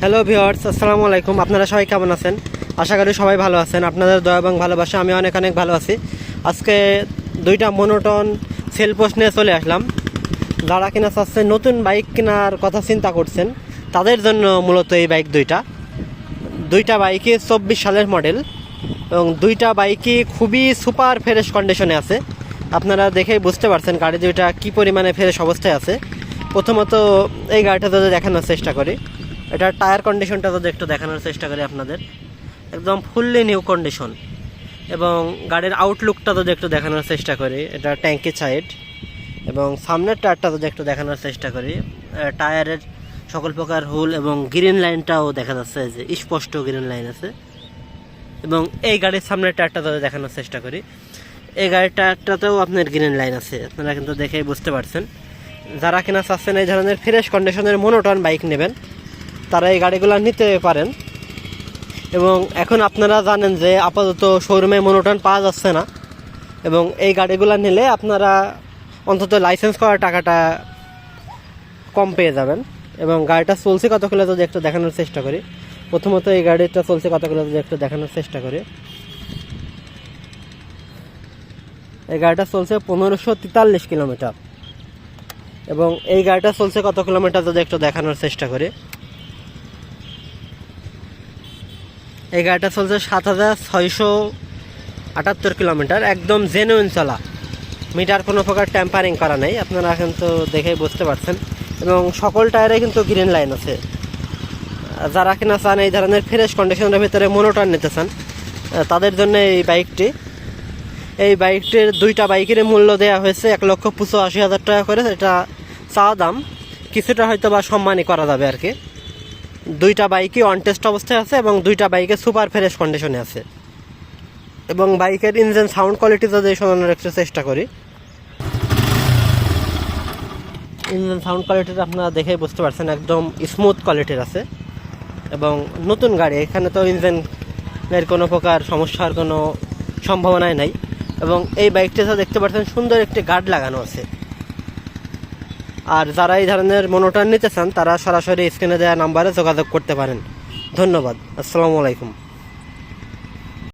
Hello viewers আসসালামু আলাইকুম। আপনারা সবাই কেমন আছেন? আশা করি সবাই ভালো আছেন। আপনাদের দয়া এবং ভালোবাসা, আমি অনেক অনেক ভালো আছি। আজকে দুইটা মনোটন সেল পোস্ট নিয়ে চলে আসলাম। যারা কিনা চাচ্ছেন নতুন বাইক কেনার কথা চিন্তা করছেন, তাদের জন্য মূলত এই বাইক দুইটা। দুইটা বাইকে চব্বিশ সালের মডেল এবং দুইটা বাইকই খুবই সুপার ফ্রেশ কন্ডিশনে আছে। আপনারা দেখেই বুঝতে পারছেন গাড়ি দুইটা কী পরিমাণে ফ্রেশ অবস্থায় আছে। প্রথমত এই গাড়িটা যদি দেখানোর চেষ্টা করি, এটা টায়ার কন্ডিশনটা যদি একটু দেখানোর চেষ্টা করি আপনাদের, একদম ফুললি নিউ কন্ডিশন এবং গাড়ির আউটলুকটা যদি একটু দেখানোর চেষ্টা করি, এটা ট্যাঙ্কি সাইড এবং সামনের টায়ারটা যদি একটু দেখানোর চেষ্টা করি টায়ারের সকল প্রকার হুল এবং গ্রিন লাইনটাও দেখা যাচ্ছে যে স্পষ্ট গ্রিন লাইন আছে। এবং এই গাড়ির সামনের টায়ারটা যদি দেখানোর চেষ্টা করি, এই গাড়ির টায়ারটাতেও আপনার গ্রিন লাইন আছে। আপনারা কিন্তু দেখেই বুঝতে পারছেন। যারা কিনা চাচ্ছেন এই ধরনের ফ্রেশ কন্ডিশনের মনোটন বাইক নেবেন, তারা এই গাড়িগুলো নিতে পারেন। এবং এখন আপনারা জানেন যে আপাতত শোরুমে মনোটন পাওয়া যাচ্ছে না। এবং এই গাড়িগুলো নিলে আপনারা অন্তত লাইসেন্স করার টাকাটা কম পেয়ে যাবেন। এবং গাড়িটা চলছে কত কিলো যদি একটু দেখানোর চেষ্টা করি। প্রথমত এই গাড়িটা চলছে কত কিলো যদি একটু দেখানোর চেষ্টা করি। এই গাড়িটা চলছে পনেরোশো তেতাল্লিশ কিলোমিটার। এবং এই গাড়িটা চলছে কত কিলোমিটার, যদি একটু দেখানোর চেষ্টা করি। এই গাড়িটা চলছে সাত হাজার ছয়শো আটাত্তর কিলোমিটার, একদম জেনুইন চলা। মিটার কোনো প্রকার ট্যাম্পারিং করা নেই, আপনারা কিন্তু দেখেই বুঝতে পারছেন। এবং সকল টায়ারে কিন্তু গ্রিন লাইন আছে। যারা কিনা চান এই ধরনের ফ্রেশ কন্ডিশনের ভিতরে মনোটন নিতে চান তাদের জন্য এই বাইকটি এই বাইকটির দুইটা বাইকের মূল্য দেওয়া হয়েছে এক লক্ষ পঁচাশি হাজার টাকা করে এটা চা দাম, কিছুটা হয়তো বা সম্মানই করা যাবে আর কি। দুইটা বাইকই অন টেস্ট অবস্থায় আছে এবং দুইটা বাইকে সুপার ফ্রেশ কন্ডিশনে আছে। এবং বাইকের ইঞ্জিন সাউন্ড কোয়ালিটি যদি শোনানোর একটু চেষ্টা করি। ইঞ্জিন সাউন্ড কোয়ালিটিটা আপনারা দেখেই বুঝতে পারছেন, একদম স্মুথ কোয়ালিটির আছে। এবং নতুন গাড়ি, এখানে তো ইঞ্জিনের কোনো প্রকার সমস্যার কোনো সম্ভাবনাই নাই। এবং এই বাইকটিতে দেখতে পাচ্ছেন সুন্দর একটি গার্ড লাগানো আছে। আর যারা এই ধরনের মনোটন নিতে চান, তারা সরাসরি স্ক্রিনে দেওয়া নাম্বারে যোগাযোগ করতে পারেন। ধন্যবাদ। আসসালামু আলাইকুম।